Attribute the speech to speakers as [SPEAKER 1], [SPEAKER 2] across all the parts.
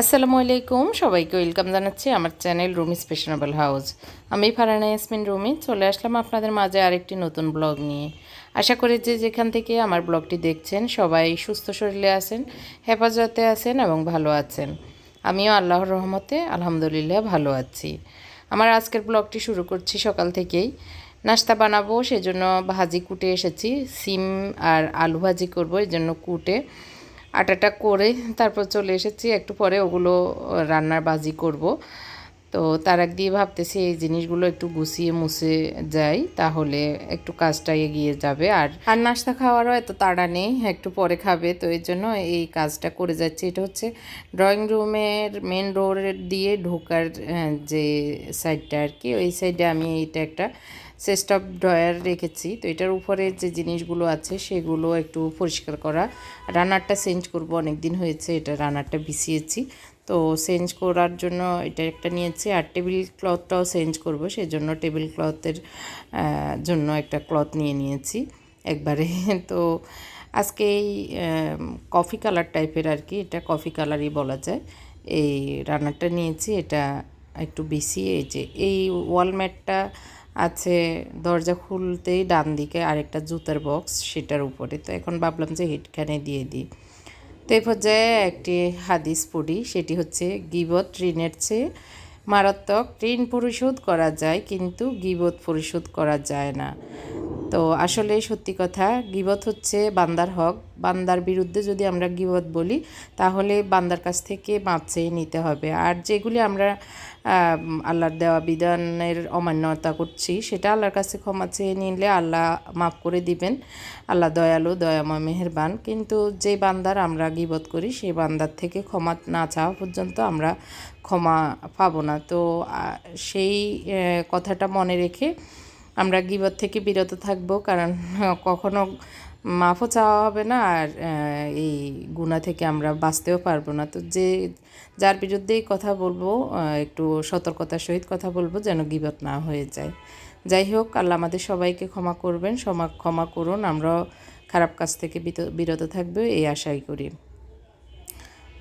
[SPEAKER 1] আসসালামু আলাইকুম, সবাইকে ওয়েলকাম জানাচ্ছি আমার চ্যানেল রুমি স্পেশনেবল হাউস। আমি ফারানা ইয়াসমিন রুমি, চলে আসলাম আপনাদের মাঝে আরেকটি নতুন ব্লগ নিয়ে। আশা করি যে যেখান থেকে আমার ব্লগটি দেখছেন, সবাই সুস্থ শরীরে আছেন, হেফাজতে আছেন এবং ভালো আছেন। আমিও আল্লাহর রহমতে আলহামদুলিল্লাহ ভালো আছি। আমার আজকের ব্লগটি শুরু করছি সকাল থেকেই। নাস্তা বানাবো, সেজন্য ভাজি কুটে এসেছি। সিম আর আলু ভাজি করব এই জন্য কুটে। আটাটা করে তারপর চলে এসেছি। একটু পরে ওগুলো রান্নার বাজি করব। তো তার এক দিয়ে ভাবতেছি এই জিনিসগুলো একটু গুছিয়ে মুছে যাই, তাহলে একটু কাজটা এগিয়ে যাবে। আর আর নাস্তা খাওয়ারও এত তাড়া নেই, একটু পরে খাবে। তো এই জন্য এই কাজটা করে যাচ্ছি। এটা হচ্ছে ড্রয়িং রুমের মেন ডোর দিয়ে ঢোকার যে সাইডটা আর কি, ওই সাইডে আমি এইটা একটা চেস্ট অফ ড্রয়ার রেখেছি। তো এটার উপরে যে জিনিসগুলো আছে, সেগুলো একটু পরিষ্কার করা। রানারটা চেঞ্জ করব অনেক দিন হয়েছে, এটা রানারটা বিছিয়েছি। তো চেঞ্জ করার জন্য এটা একটা নিয়েছি, আর টেবিল ক্লথটাও চেঞ্জ করব সেই জন্য টেবিল ক্লথের জন্য একটা ক্লথ নিয়ে নিয়েছি একবারে। তো আজকে এই কফি কালার টাইপের আর কি, এটা কফি কালারই বলা যায়। এই রানারটা নিয়েছি, এটা একটু বেশি এই যে এই ওয়ালম্যাটটা আছে দরজা খুলতেই ডান দিকে আরেকটা জুতার বক্স সেটার উপরে। তো এখন ভাবলাম যে হেডখানে দিয়ে দিই। তো এই পর্যায়ে একটি হাদিস পড়ি, সেটি হচ্ছে, গিবত ঋণের চেয়ে মারাত্মক ঋণ পরিশোধ করা যায়, কিন্তু গিবত পরিশোধ করা যায় না। তো আসলে সত্যি কথা, গিবত হচ্ছে বান্দার হক। বান্দার বিরুদ্ধে যদি আমরা গিবত বলি, তাহলে বান্দার কাছ থেকে মাপ চেয়ে নিতে হবে। আর যেগুলি আমরা আল্লাহর দেওয়া বিধানের অমান্যতা করছি, সেটা আল্লাহর কাছে ক্ষমা চেয়ে নিলে আল্লাহ মাফ করে দিবেন। আল্লাহ দয়ালু, দয়াময়, মেহেরবান। কিন্তু যে বান্দার আমরা গিবত করি সেই বান্দার থেকে ক্ষমা না চাওয়া পর্যন্ত আমরা ক্ষমা পাবো না। তো সেই কথাটা মনে রেখে আমরা গিবত থেকে বিরত থাকব, কারণ কখনো মাফও চাওয়া হবে না, আর এই গুণা থেকে আমরা বাঁচতেও পারব না। তো যে, যার বিরুদ্ধেই কথা বলব একটু সতর্কতার সহিত কথা বলব যেন গিবত না হয়ে যায়। যাই হোক, আল্লাহ আমাদের সবাইকে ক্ষমা করবেন ক্ষমা ক্ষমা করুন, আমরাও খারাপ কাজ থেকে বিরত থাকবে, এই আশাই করি।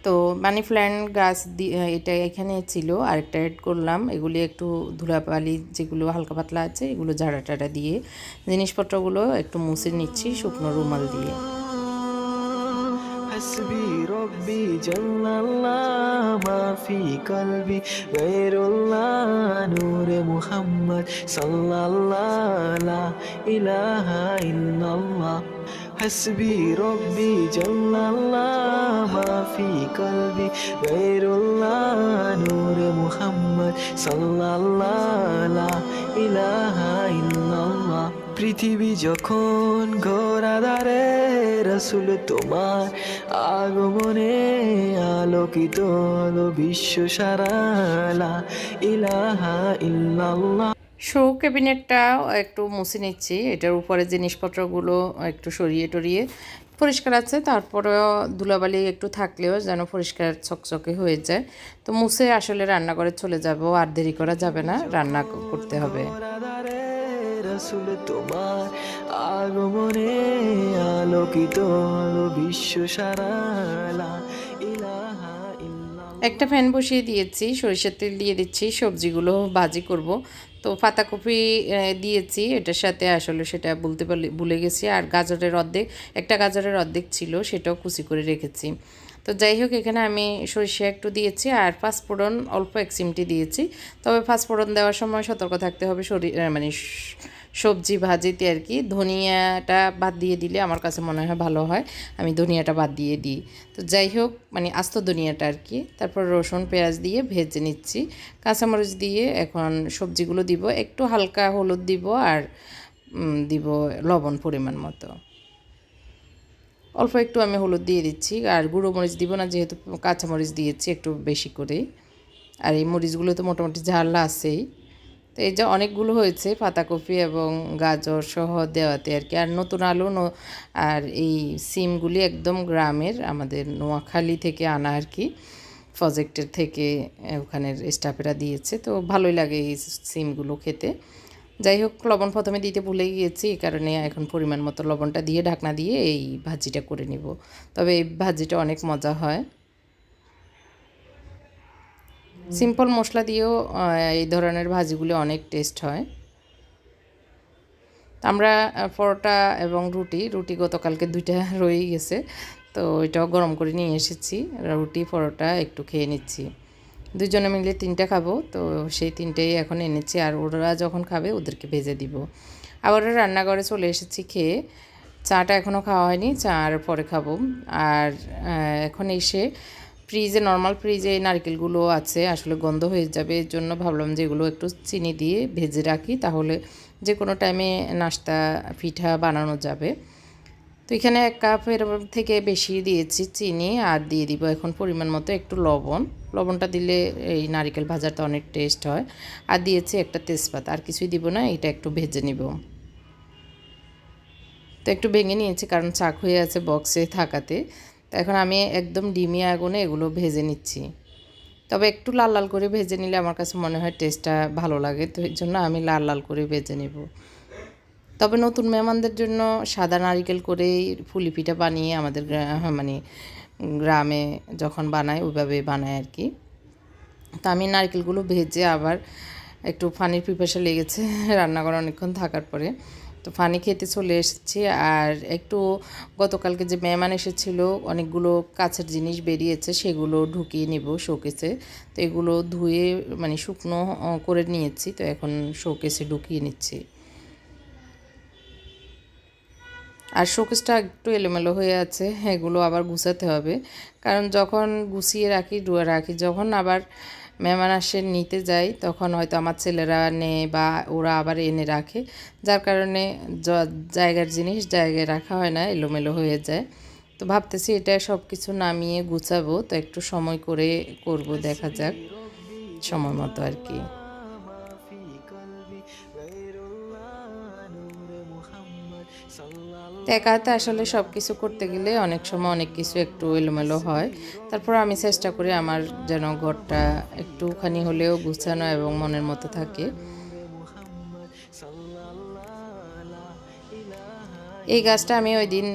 [SPEAKER 1] তো মানি প্ল্যান্ট গাছ দি- এটা এখানে ছিল আরেকটা অ্যাড করলাম এগুলি একটু ধুলাবালি যেগুলো হালকা পাতলা আছে এগুলো ঝাড়া টাড়া দিয়ে জিনিসপত্রগুলো একটু মুছে নিচ্ছি শুকনো রুমাল দিয়ে
[SPEAKER 2] حسبي ربي جل الله ما في قلبي غير الله نور محمد صلى الله لا إله إلا الله حسبي ربي جل الله ما في قلبي غير الله نور محمد صلى الله لا إله إلا الله পৃথিবী যখন ঘোরা দাঁড়ে রসুল তোমার আগমনে আলোকিত হলো বিশ্ব সারালা ইলাহা ইল্লাল্লাহ
[SPEAKER 1] শো ক্যাবিনেটটাও একটু মুছে নিচ্ছি। এটার উপরে জিনিসপত্রগুলো একটু সরিয়ে টরিয়ে পরিষ্কার আছে তারপরেও ধুলাবালি একটু থাকলেও যেন পরিষ্কার চকচকে হয়ে যায়। তো মুছে আসলে রান্নাঘরে চলে যাব আর দেরি করা যাবে না রান্না করতে হবে।
[SPEAKER 2] রসুল তোমার আগমনে আলোকিত হলো বিশ্ব সারালা ইলাহা
[SPEAKER 1] একটা ফ্যান বসিয়ে দিয়েছি সরিষার তেল দিয়ে দিচ্ছি সবজিগুলো ভাজি করব। তো পাতাকপি দিয়েছি। এটার সাথে আসলে সেটা বলতে পারলে, ভুলে গেছি। আর গাজরের অর্ধেক, একটা গাজরের অর্ধেক ছিল, সেটাও কুচি করে রেখেছি। তো যাই হোক, এখানে আমি সরিষা একটু দিয়েছি আর পাঁচফোড়ন, অল্প এক চিমটি দিয়েছি। তবে পাঁচফোড়ন দেওয়ার সময় সতর্ক থাকতে হবে শরীর মানে সবজি ভাজিতে আর কি, ধনিয়াটা বাদ দিয়ে দিলে আমার কাছে মনে হয় ভালো হয়, আমি ধনিয়াটা বাদ দিয়ে দিই। তো যাই হোক মানে আস্ত ধনিয়াটা আর কি, তারপর রসুন, পেঁয়াজ দিয়ে ভেজে নিচ্ছি। কাঁচামরিচ দিয়ে এখন সবজিগুলো দিব, একটু হালকা হলুদ দিব আর দিব লবণ পরিমাণ মতো। অল্প একটু আমি হলুদ দিয়ে দিচ্ছি, আর গুঁড়ো মরিচ দিব না, যেহেতু কাঁচামরিচ দিয়েছি একটু বেশি করে আর এই মরিচগুলো তো মোটামুটি ঝাল আছেই। তো এই যে অনেকগুলো হয়েছে, পাতাকপি এবং গাজর সহ দেওয়াতে আর কি। আর নতুন আলু আর এই সিমগুলি একদম গ্রামের, আমাদের নোয়াখালী থেকে আনা আর কি। প্রজেক্টের থেকে ওখানের স্টাফেরা দিয়েছে, তো ভালোই লাগে এই সিমগুলো খেতে। যাই হোক, লবণ প্রথমে দিতে ভুলে গিয়েছি, এই কারণে এখন পরিমাণ মতো লবণটা দিয়ে, ঢাকনা দিয়ে এই ভাজিটা করে নিব। তবে এই ভাজিটা অনেক মজা হয়। সিম্পল মশলা দিয়েও এই ধরনের ভাজিগুলি অনেক টেস্ট হয়। আমরা পরোটা এবং রুটি রুটি গতকালকে দুইটা রয়ে গেছে, তো এটাও গরম করে নিয়ে এসেছি। রুটি, পরোটা একটু খেয়ে নিচ্ছি। দুজনে মিলে তিনটা খাব, তো সেই তিনটেই এখন এনেছি, আর ওরা যখন খাবে ওদেরকে ভেজে দিব। আবার রান্নাঘরে চলে এসেছি খেয়ে, চাটা এখনও খাওয়া হয়নি, চা আর পরে খাব। আর এখন এসে ফ্রিজে নর্মাল ফ্রিজে এই নারকেলগুলো আছে, আসলে গন্ধ হয়ে যাবে, এর জন্য ভাবলাম যে এগুলো একটু চিনি দিয়ে ভেজে রাখি, তাহলে যে কোনো টাইমে নাস্তা, পিঠা বানানো যাবে। তো এখানে এক কাপের থেকে বেশি দিয়েছি চিনি, আর দিয়ে দিব এখন পরিমাণ মতো একটু লবণ। লবণটা দিলে এই নারকেল ভাজাটা অনেক টেস্ট হয়। আর দিয়েছি একটা তেজপাতা, আর কিছুই দিব না, এটা একটু ভেজে নিব। তো একটু ভেঙে নিয়েছি, কারণ চাক হয়ে আছে বক্সে থাকাতে। তো এখন আমি একদম ডিমি আগুনে এগুলো ভেজে নিচ্ছি। তবে একটু লাল লাল করে ভেজে নিলে আমার কাছে মনে হয় টেস্টটা ভালো লাগে, তো এর জন্য আমি লাল লাল করে ভেজে নেব। তবে নতুন মেহমানদের জন্য সাদা নারিকেল করেই ফুলি পিঠা বানিয়ে আমাদের গ্রা- মানে গ্রামে যখন বানায়, ওইভাবে বানায় আর কি। তা আমি নারকেলগুলো ভেজে আবার একটু পানির পিপাসা লেগেছে রান্নাঘরে অনেকক্ষণ থাকার পরে। তো পানি খেতে চলে এসেছি আর একটু গতকালকে যে মেহমান এসেছিল, অনেকগুলো কাছের জিনিস বেরিয়েছে, সেগুলো ঢুকিয়ে নিব শোকেসে। তো এগুলো ধুয়ে মানে শুকনো করে নিয়েছি, তো এখন শোকেসে ঢুকিয়ে নিচ্ছি। আর শোকেসটা একটু এলোমেলো হয়ে আছে, এগুলো আবার গুছাতে হবে। কারণ যখন গুছিয়ে রাখি রাখি, যখন আবার মেহমান আসে, নিতে যাই, তখন হয়তো আমার ছেলেরা নেয় বা ওরা আবার এনে রাখে। যার কারণে জায়গার জিনিস জায়গায় রাখা হয় না, এলোমেলো হয়ে যায়। তো ভাবতেছি এটা সব কিছু নামিয়ে গুছাবো, তো একটু সময় করে করব, দেখা যাক। সময় মতো আর কি। তো একা হাতে আসলে সব কিছু করতে গেলে অনেক সময় অনেক কিছু একটু এলোমেলো হয়। তারপর আমি চেষ্টা করি আমার যেন ঘরটা একটুখানি হলেও গুছানো এবং মনের মতো থাকে। এই গাছটা আমি ওই দিন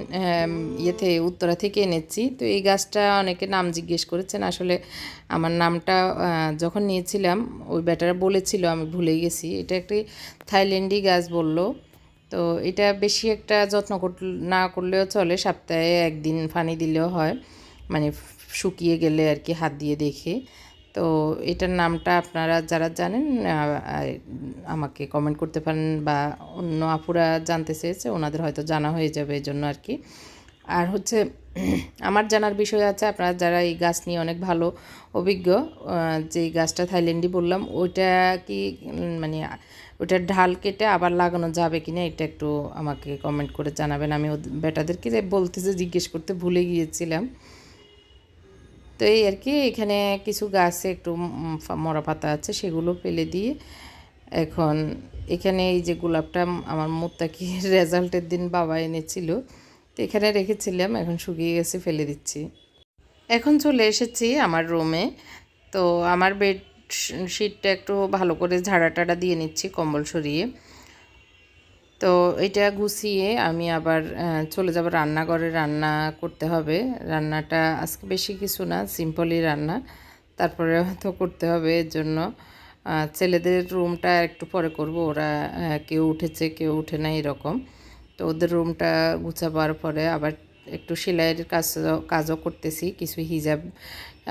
[SPEAKER 1] ইয়েতে, উত্তরা থেকে এনেছি। তো এই গাছটা অনেকে নাম জিজ্ঞেস করেছেন, আসলে আমার নামটা যখন নিয়েছিলাম, ওই ব্যাটারা বলেছিল, আমি ভুলে গেছি। এটা একটি থাইল্যান্ডি গাছ বলল। তো এটা বেশি একটা যত্ন না করলেও চলে, সপ্তাহে একদিন পানি দিলেও হয়। মানে শুকিয়ে গেলে আর কি হাত দিয়ে দেখে। তো এটার নামটা আপনারা যারা জানেন আমাকে কমেন্ট করতে পারেন বা অন্য আপুরা জানতে চেয়েছে, ওনাদের হয়তো জানা হয়ে যাবে এই জন্য আর কি। আর হচ্ছে, আমার জানার বিষয় আছে, আপনারা যারা এই গাছ নিয়ে অনেক ভালো, অভিজ্ঞ যে গাছটা থাইল্যান্ডি বললাম, ওইটা কি মানে ওইটার ঢাল কেটে আবার লাগানো যাবে কিনা, এটা একটু আমাকে কমেন্ট করে জানাবেন। আমি বেটাদেরকে বলতে যে জিজ্ঞেস করতে ভুলে গিয়েছিলাম। তো এই আর কি, এখানে কিছু গাছে একটু মরা পাতা আছে, সেগুলো ফেলে দিয়ে এখন এখানে এই যে গোলাপটা, আমার মোত্তাকি রেজাল্টের দিন বাবা এনেছিল। তো এখানে রেখেছিলাম, এখন শুকিয়ে গেছে, ফেলে দিচ্ছি। এখন চলে এসেছি আমার রুমে তো আমার বেড শিটটা একটু ভালো করে ঝাড়া টাড়া দিয়ে নিচ্ছি, কম্বল সরিয়ে। তো এটা গুছিয়ে আমি আবার চলে যাব রান্নাঘরে, রান্না করতে হবে। রান্নাটা আজকে বেশি কিছু না সিম্পলই রান্না। তারপরে তো করতে হবে, এর জন্য ছেলেদের রুমটা একটু পরে করব। ওরা কেউ উঠেছে, কেউ উঠে না এরকম। তো ওদের রুমটা গুছাবার পরে আবার একটু সেলাইয়ের কাজ, কাজও করতেছি, কিছু হিজাব,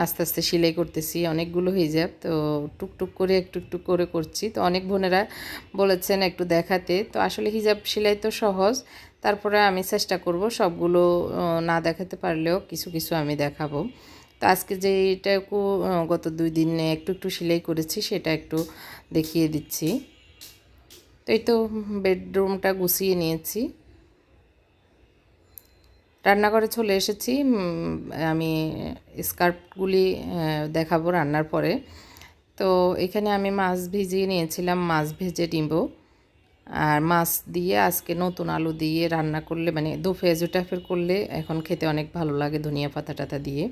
[SPEAKER 1] আস্তে আস্তে সেলাই করতেছি, অনেকগুলো হিজাব, তো টুকটুক করে, একটু একটু করে করছি। তো অনেক বোনেরা বলেছেন একটু দেখাতে। তো আসলে হিজাব সেলাই তো সহজ, তারপরে আমি চেষ্টা করব সবগুলো না দেখাতে পারলেও কিছু কিছু আমি দেখাবো। তো আজকে যে এটাকু গত দুই দিনে একটু একটু সেলাই করেছি, সেটা একটু দেখিয়ে দিচ্ছি। তো এই তো বেডরুমটা গুছিয়ে নিয়েছি। রান্নাঘরে চলে এসেছি। আমি স্কার্পগুলি দেখাবো রান্নার পরে। তো এখানে আমি মাছ ভিজিয়ে নিয়েছিলাম, মাছ ভেজে নিব। আর মাছ দিয়ে আজকে নতুন আলু দিয়ে রান্না করলে মানে দু ফেজু টাইপের করলে এখন খেতে অনেক ভালো লাগে ধনিয়া পাতা টাতা দিয়ে।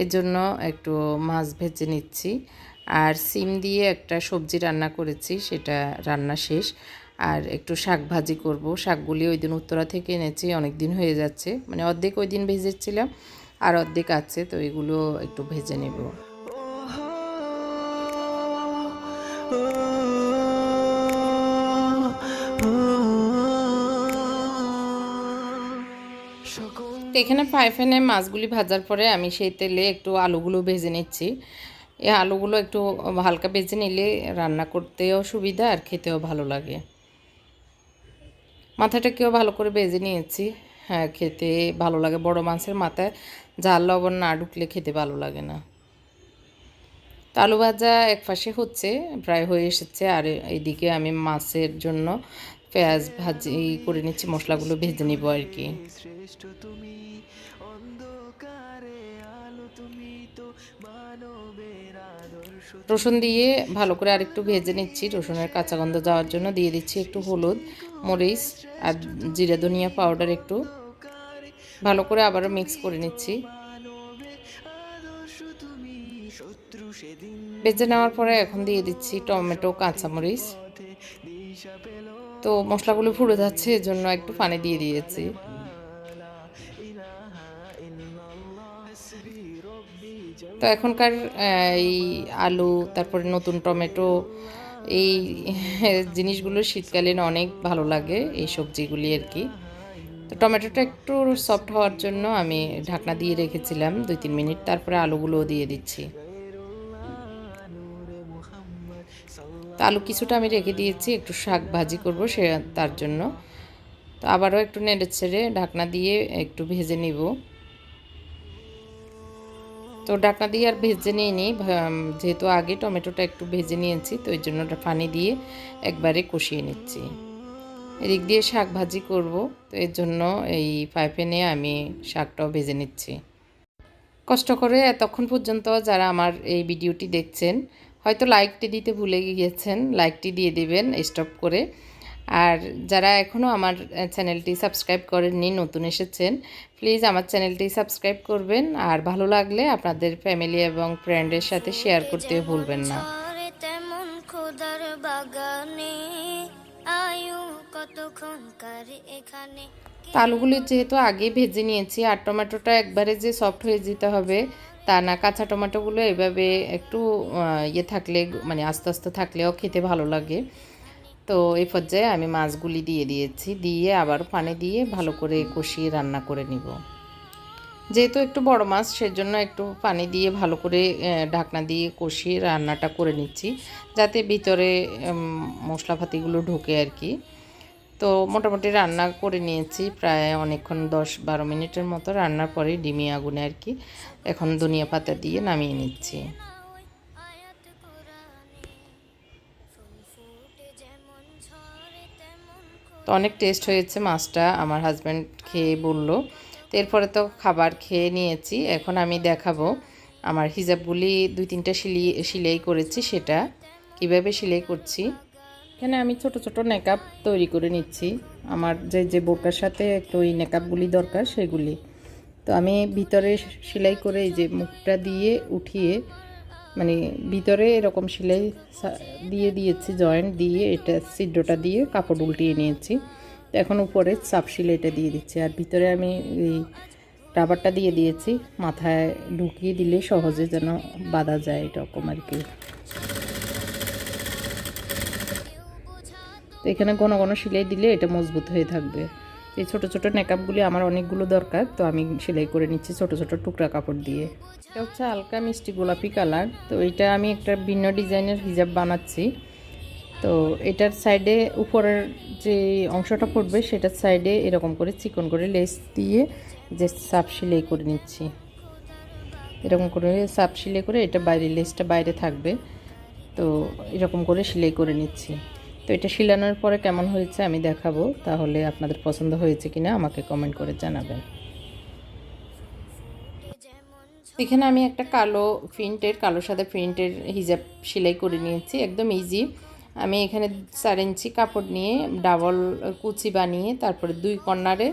[SPEAKER 1] এর জন্য একটু মাছ ভেজে নিচ্ছি। আর সিম দিয়ে একটা সবজি রান্না করেছি, সেটা রান্না শেষ। আর একটু শাক ভাজি করব। শাকগুলি ওই দিন উত্তরা থেকে এনেছি অনেক দিন হয়ে যাচ্ছে। মানে অর্ধেক ওই দিন ভেজেছিলাম, আর অর্ধেক আছে, তো এগুলো একটু ভেজে নেব। এখানে ফ্রাই প্যানে মাছগুলি ভাজার পরে আমি সেই তেলে একটু আলুগুলো ভেজে নিচ্ছি। এই আলুগুলো একটু হালকা বেজে নিলে রান্না করতেও সুবিধা আর খেতেও ভালো লাগে। মাথাটাকেও ভালো করে বেজে নিয়েছি। হ্যাঁ খেতে ভালো লাগে। বড় মাছের মাথায় ঝাল, লবণ না ঢুকলে খেতে ভালো লাগে না। তো আলু ভাজা এক পাশে হচ্ছে, প্রায় হয়ে এসেছে। আর এইদিকে আমি মাছের জন্য পেঁয়াজ ভাজি করে নিচ্ছি। মশলাগুলো ভেজে নিব আর কি।
[SPEAKER 2] অন্ধকারে
[SPEAKER 1] রসুন দিয়ে ভালো করে আরেকটু ভেজে নিচ্ছি। রসুনের কাঁচা গন্ধ যাওয়ার জন্য দিয়ে দিচ্ছি একটু হলুদ, মরিচ আর জিরা, ধনিয়া পাউডার একটু। ভালো করে আবারও মিক্স করে নিচ্ছি। ভেজে নেওয়ার পরে এখন দিয়ে দিচ্ছি টমেটো, কাঁচামরিচ। তো মশলাগুলো ফুটে যাচ্ছে এর জন্য একটু পানি দিয়ে দিয়েছি। তো এখনকার এই আলু, তারপরে নতুন টমেটো, এই জিনিসগুলো শীতকালীন অনেক ভালো লাগে, এই সবজিগুলি আর কি। তো টমেটোটা একটু সফট হওয়ার জন্য আমি ঢাকনা দিয়ে রেখেছিলাম দুই তিন মিনিট, তারপরে আলুগুলোও দিয়ে দিচ্ছি। তো আলু কিছুটা আমি রেখে দিয়েছি, একটু শাক ভাজি করব সে, তার জন্য। তো আবারও একটু নেড়ে ছেড়ে ঢাকনা দিয়ে একটু ভেজে নিব। তো ঢাকনা দিয়ে আর ভেজে নিয়ে নিই। যেহেতু আগে টমেটোটা একটু ভেজে নিয়েছি, তো ওই জন্য পানি দিয়ে একবারে কষিয়ে নিচ্ছি। এদিক দিয়ে শাক ভাজি করব, তো এর জন্য এই পাইপেনে আমি শাকটাও ভেজে নিচ্ছি। কষ্ট করে এতক্ষণ পর্যন্ত যারা আমার এই ভিডিওটি দেখছেন, হয়তো লাইকটি দিতে ভুলে গিয়েছেন, লাইকটি দিয়ে দিবেন স্টপ করে। আর যারা এখনও আমার চ্যানেলটি সাবস্ক্রাইব করেননি, নতুন এসেছেন প্লিজ আমার চ্যানেলটি সাবস্ক্রাইব করবেন। আর ভালো লাগলে আপনাদের ফ্যামিলি এবং ফ্রেন্ডের সাথে শেয়ার করতে ভুলবেন না।
[SPEAKER 3] বাগানে
[SPEAKER 1] আলুগুলি যেহেতু আগে ভেজে নিয়েছি, আর টমেটোটা একবারে যে সফট হয়ে যেতে হবে, তা না, কাঁচা টমেটোগুলো এভাবে একটু ইয়ে থাকলে মানে আস্তে আস্তে থাকলেও খেতে ভালো লাগে। তো এই পর্যায়ে আমি মাছগুলি দিয়ে দিয়েছি, দিয়ে আবার পানি দিয়ে ভালো করে কষিয়ে রান্না করে নিব। যেহেতু একটু বড় মাছ, সেজন্য একটু পানি দিয়ে ভালো করে ঢাকনা দিয়ে কষিয়ে রান্নাটা করে নিচ্ছি, যাতে ভিতরে মশলাপাতিগুলো ঢোকে আর কি। তো মোটামুটি রান্না করে নিয়েছি, প্রায় অনেকক্ষণ, দশ বারো মিনিটের মতো রান্নার পরে ডিমি আগুনে আর কি, এখন ধনিয়া পাতা দিয়ে নামিয়ে নিচ্ছি। তো অনেক টেস্ট হয়েছে মাছটা, আমার হাজব্যান্ড খেয়ে বলল। তো এরপরে তো খাবার খেয়ে নিয়েছি, এখন আমি দেখাবো। আমার হিজাবগুলি দুই তিনটা সিলি সিলাই করেছি সেটা। কীভাবে সিলাই করছি? এখানে আমি ছোট ছোট নেকআপ তৈরি করে নিচ্ছি। আমার যে যে বোরকার সাথে একটু ওই নেকআপগুলি দরকার সেগুলি। তো আমি ভিতরে সেলাই করে এই যে মুখটা দিয়ে উঠিয়ে মানে ভিতরে এরকম সেলাই দিয়ে দিয়েছি জয়েন্ট দিয়ে, এটা ছিদ্রটা দিয়ে কাপড় উল্টিয়ে নিয়েছি। এখন উপরে চাপ সেলাইটা দিয়ে দিচ্ছি। আর ভিতরে আমি এই রাবারটা দিয়ে দিয়েছি, মাথায় ঢুকিয়ে দিলে সহজে যেন বাঁধা যায় এরকম আর কি। এখানে ঘন ঘন সেলাই দিলে এটা মজবুত হয়ে থাকবে। এই ছোট ছোট নেকআপগুলি আমার অনেকগুলো দরকার, তো আমি সেলাই করে নিচ্ছি ছোট ছোট টুকরা কাপড় দিয়ে। এটা হচ্ছে হালকা মিষ্টি গোলাপি কালার, তো এটা আমি একটা ভিন্ন ডিজাইনের হিজাব বানাচ্ছি। তো এটার সাইডে উপরের যে অংশটা পড়বে, সেটার সাইডে এরকম করে চিকন করে লেস দিয়ে যে সাপ সেলাই করে নিচ্ছি। এরকম করে সাপ সেলাই করে এটা বাইরে, লেসটা বাইরে থাকবে, তো এরকম করে সেলাই করে নিচ্ছি। এটা শিলানোর পরে কেমন হয়েছে আমি দেখাবো, তাহলে আপনাদের পছন্দ হয়েছে কিনা আমাকে কমেন্ট করে জানাবেন। এখানে আমি একটা কালো প্রিন্টের, কালো সাদা প্রিন্টের হিজাব সেলাই করে নিয়েছি, একদম ইজি আমি এখানে চার ইঞ্চি কাপড় নিয়ে ডাবল কুচি বানিয়ে তারপরে দুই কর্নারে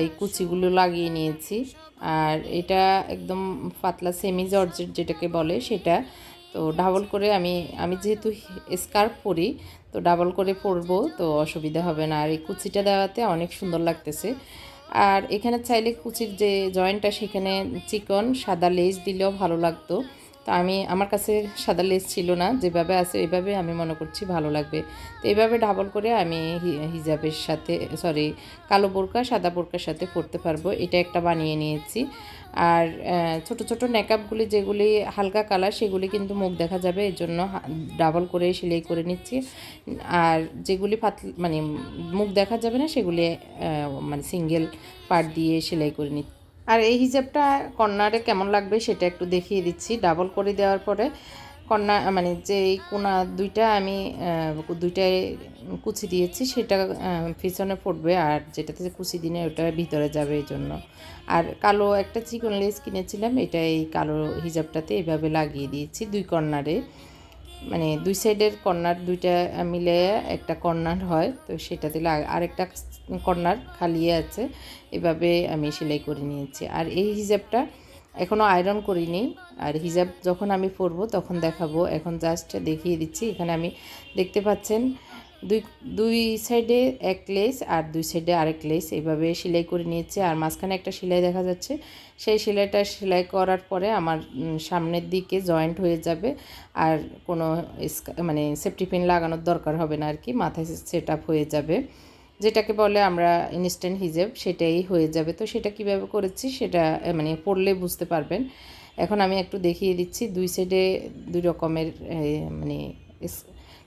[SPEAKER 1] এই কুচিগুলো লাগিয়ে নিয়েছি। আর এটা একদম পাতলা সেমি জর্জেট যেটাকে বলে সেটা। তো ডাবল করে আমি আমি যেহেতু স্কার্ফ পরি তো ডাবল করে পরবো, তো অসুবিধা হবে না। আর এই কুচিটা দেওয়াতে অনেক সুন্দর লাগতেছে। আর এখানে চাইলে কুচির যে জয়েন্টটা সেখানে চিকন, সাদা লেজ দিলেও ভালো লাগতো। তো আমি আমার কাছে সাদা লেস ছিল না, যেভাবে আছে এইভাবে আমি মনে করছি ভালো লাগবে। তো এইভাবে ডাবল করে আমি হিজাবের সাথে সরি কালো বোরকা, সাদা বোরকার সাথে পরতে পারব। এটা একটা বানিয়ে নিয়েছি। আর ছোট ছোট নেকআপগুলি যেগুলি হালকা কালার সেগুলি কিন্তু মুখ দেখা যাবে, এর জন্য ডাবল করে সেলাই করে নিচ্ছি। আর যেগুলি পাতল মানে মুখ দেখা যাবে না, সেগুলি মানে সিঙ্গেল পার্ট দিয়ে সেলাই করে নিচ্ছি। আর এই হিজাবটা কর্নারে কেমন লাগবে সেটা একটু দেখিয়ে দিচ্ছি। ডাবল করে দেওয়ার পরে কন্যা মানে যে এই কোনা দুইটা আমি দুইটায় কুচি দিয়েছি, সেটা পিছনে পড়বে আর যেটাতে কুচি দিনে ওটা ভিতরে যাবে এই জন্য। আর কালো একটা চিকন লেস কিনেছিলাম, এটা এই কালো হিজাবটাতে এভাবে লাগিয়ে দিয়েছি দুই কর্নারে মানে দুই সাইডের কর্নার দুইটা মিলে একটা কর্নার হয়, তো সেটাতে আরেকটা কর্নার খালি আছে। এভাবে আমি সেলাই করে নিয়েছি। আর এই হিজাবটা এখনও আয়রন করিনি। আর হিজাব যখন আমি পরবো তখন দেখাবো। এখন জাস্ট দেখিয়ে দিচ্ছি। এখানে আমি দেখতে পাচ্ছেন দুই দুই সাইডে এক লেস আর দুই সাইডে আরেক লেস এইভাবে সেলাই করে নিয়েছি। আর মাঝখানে একটা সেলাই দেখা যাচ্ছে। সেই সেলাইটা সেলাই করার পরে আমার সামনের দিকে জয়েন্ট হয়ে যাবে। আর কোনো মানে সেফটি পিন লাগানোর দরকার হবে না আর কি। মাথায় সেট হয়ে যাবে। যেটাকে বলে আমরা ইনস্ট্যান্ট হিজেব সেটাই হয়ে যাবে। তো সেটা কীভাবে করেছি সেটা মানে পড়লে বুঝতে পারবেন। এখন আমি একটু দেখিয়ে দিচ্ছি, দুই সাইডে দুই রকমের মানে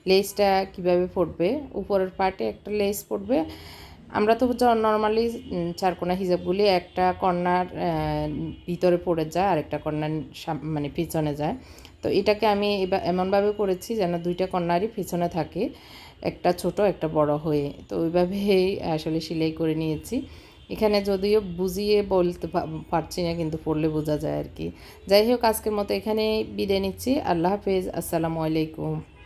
[SPEAKER 1] লেসটা কীভাবে পড়বে। উপরের পার্টে একটা লেস পড়বে। আমরা তো নর্মালি চারকোনা হিজাবগুলি একটা কর্নার ভিতরে পড়ে যায় আর একটা কর্নার মানে পিছনে যায়। তো এটাকে আমি এবার এমনভাবে করেছি যেন দুইটা কর্নারই পিছনে থাকে। একটা ছোট, একটা বড় হয়ে। তো ওইভাবেই আসলে সেলাই করে নিয়েছি। এখানে যদিও বুঝিয়ে বলতে পারছি না, কিন্তু পড়লে বোঝা যায় আর কি। যাই হোক, আজকের মতো এখানে বিদায় নিচ্ছি। আল্লাহ হাফেজ। আসসালামু আলাইকুম।